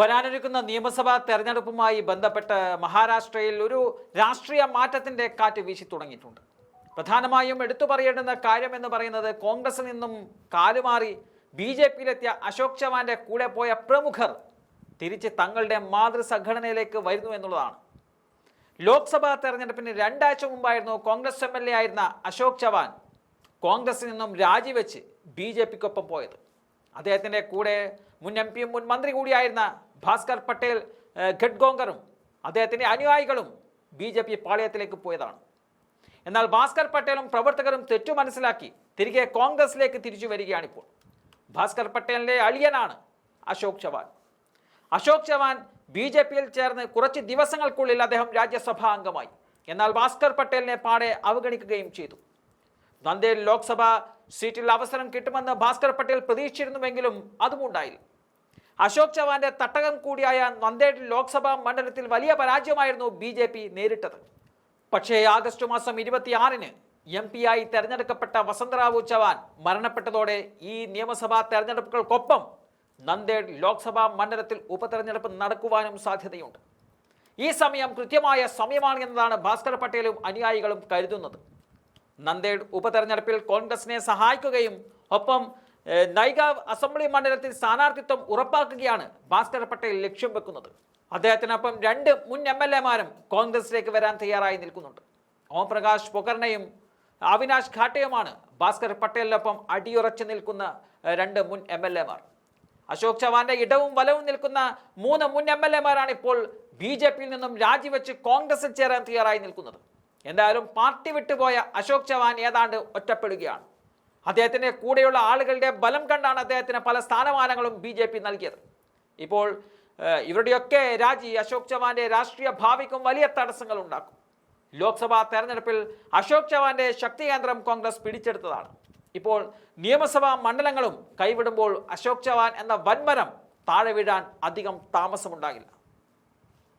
വരാനൊരുക്കുന്ന നിയമസഭാ തെരഞ്ഞെടുപ്പുമായി ബന്ധപ്പെട്ട് മഹാരാഷ്ട്രയിൽ ഒരു രാഷ്ട്രീയ മാറ്റത്തിന്റെ കാറ്റ് വീശി തുടങ്ങിയിട്ടുണ്ട്. പ്രധാനമായും എടുത്തു പറയേണ്ടുന്ന കാര്യം എന്ന് പറയുന്നത് കോൺഗ്രസിൽ നിന്നും കാലുമാറി ബി ജെ പിയിലെത്തിയ അശോക് ചവാന്റെ കൂടെ പോയ പ്രമുഖർ തിരിച്ച് തങ്ങളുടെ മാതൃസംഘടനയിലേക്ക് വരുന്നു എന്നുള്ളതാണ്. ലോക്സഭാ തെരഞ്ഞെടുപ്പിന് രണ്ടാഴ്ച മുമ്പായിരുന്നു കോൺഗ്രസ് എം എൽ എ ആയിരുന്ന അശോക് ചവാൻ കോൺഗ്രസിൽ നിന്നും രാജിവെച്ച് ബി ജെ പിക്കൊപ്പം പോയത്. അദ്ദേഹത്തിന്റെ കൂടെ മുൻ എം പിയും മുൻ മന്ത്രി കൂടിയായിരുന്ന ഭാസ്കർ പട്ടേൽ ഖഡ്ഗോങ്കറും അദ്ദേഹത്തിന്റെ അനുയായികളും ബി ജെ പി പാളയത്തിലേക്ക് പോയതാണ്. എന്നാൽ ഭാസ്കർ പട്ടേലും പ്രവർത്തകരും തെറ്റു മനസ്സിലാക്കി തിരികെ കോൺഗ്രസിലേക്ക് തിരിച്ചു വരികയാണിപ്പോൾ. ഭാസ്കർ പട്ടേലിന്റെ അളിയനാണ് അശോക് ചവാൻ. അശോക് ചവാൻ ബി ജെ പിയിൽ ചേർന്ന് കുറച്ച് ദിവസങ്ങൾക്കുള്ളിൽ അദ്ദേഹം രാജ്യസഭാ അംഗമായി. എന്നാൽ ഭാസ്കർ പട്ടേലിനെ പാടെ അവഗണിക്കുകയും ചെയ്തു. നന്ദേൽ ലോക്സഭാ സീറ്റിൽ അവസരം കിട്ടുമെന്ന് ഭാസ്കർ പട്ടേൽ പ്രതീക്ഷിച്ചിരുന്നുവെങ്കിലും അതും ഉണ്ടായില്ല അശോക് ചവാന്റെ തട്ടകം കൂടിയായ നന്ദേഡ് ലോക്സഭാ മണ്ഡലത്തിൽ വലിയ പരാജയമായിരുന്നു ബി ജെ പി നേരിട്ടത്. പക്ഷേ ആഗസ്റ്റ് മാസം ഇരുപത്തിയാറിന് എം പി ആയി തെരഞ്ഞെടുക്കപ്പെട്ട വസന്തറാവു ചവാൻ മരണപ്പെട്ടതോടെ ഈ നിയമസഭാ തെരഞ്ഞെടുപ്പുകൾക്കൊപ്പം നന്ദേഡ് ലോക്സഭാ മണ്ഡലത്തിൽ ഉപതെരഞ്ഞെടുപ്പ് നടക്കുവാനും സാധ്യതയുണ്ട്. ഈ സമയം കൃത്യമായ സമയമാണ് എന്നതാണ് ഭാസ്കർ പട്ടേലും അനുയായികളും കരുതുന്നത്. നന്ദേഡ് ഉപതെരഞ്ഞെടുപ്പിൽ കോൺഗ്രസിനെ സഹായിക്കുകയും ഒപ്പം നൈഗാവ് അസംബ്ലി മണ്ഡലത്തിൽ സ്ഥാനാർത്ഥിത്വം ഉറപ്പാക്കുകയാണ് ഭാസ്കർ പട്ടേൽ ലക്ഷ്യം വെക്കുന്നത്. അദ്ദേഹത്തിനൊപ്പം രണ്ട് മുൻ എം എൽ എമാരും കോൺഗ്രസിലേക്ക് വരാൻ തയ്യാറായി നിൽക്കുന്നുണ്ട്. ഓംപ്രകാശ് പൊക്കർണയും അവിനാശ് ഘാട്ടയുമാണ് ഭാസ്കർ പട്ടേലിനൊപ്പം അടിയുറച്ചു നിൽക്കുന്ന രണ്ട് മുൻ എം എൽ എമാർ. അശോക് ചവാന്റെ ഇടവും വലവും നിൽക്കുന്ന മൂന്ന് മുൻ എം എൽ എമാരാണ് ഇപ്പോൾ ബി ജെ പിയിൽ നിന്നും രാജിവെച്ച് കോൺഗ്രസിൽ ചേരാൻ തയ്യാറായി നിൽക്കുന്നത്. എന്തായാലും പാർട്ടി വിട്ടുപോയ അശോക് ചവാൻ ഏതാണ്ട് ഒറ്റപ്പെടുകയാണ്. അദ്ദേഹത്തിന്റെ കൂടെയുള്ള ആളുകളുടെ ബലം കണ്ടാണ് അദ്ദേഹത്തിന് പല സ്ഥാനമാനങ്ങളും ബി ജെ പി നൽകിയത്. ഇപ്പോൾ ഇവരുടെയൊക്കെ രാജി അശോക് ചവാന്റെ രാഷ്ട്രീയ ഭാവിക്കും വലിയ തടസ്സങ്ങൾ ഉണ്ടാക്കും. ലോക്സഭാ തെരഞ്ഞെടുപ്പിൽ അശോക് ചവാന്റെ ശക്തി കേന്ദ്രം കോൺഗ്രസ് പിടിച്ചെടുത്തതാണ്. ഇപ്പോൾ നിയമസഭാ മണ്ഡലങ്ങളും കൈവിടുമ്പോൾ അശോക് ചവാൻ എന്ന വൻമരം താഴെ വീഴാൻ അധികം താമസമുണ്ടാകില്ല.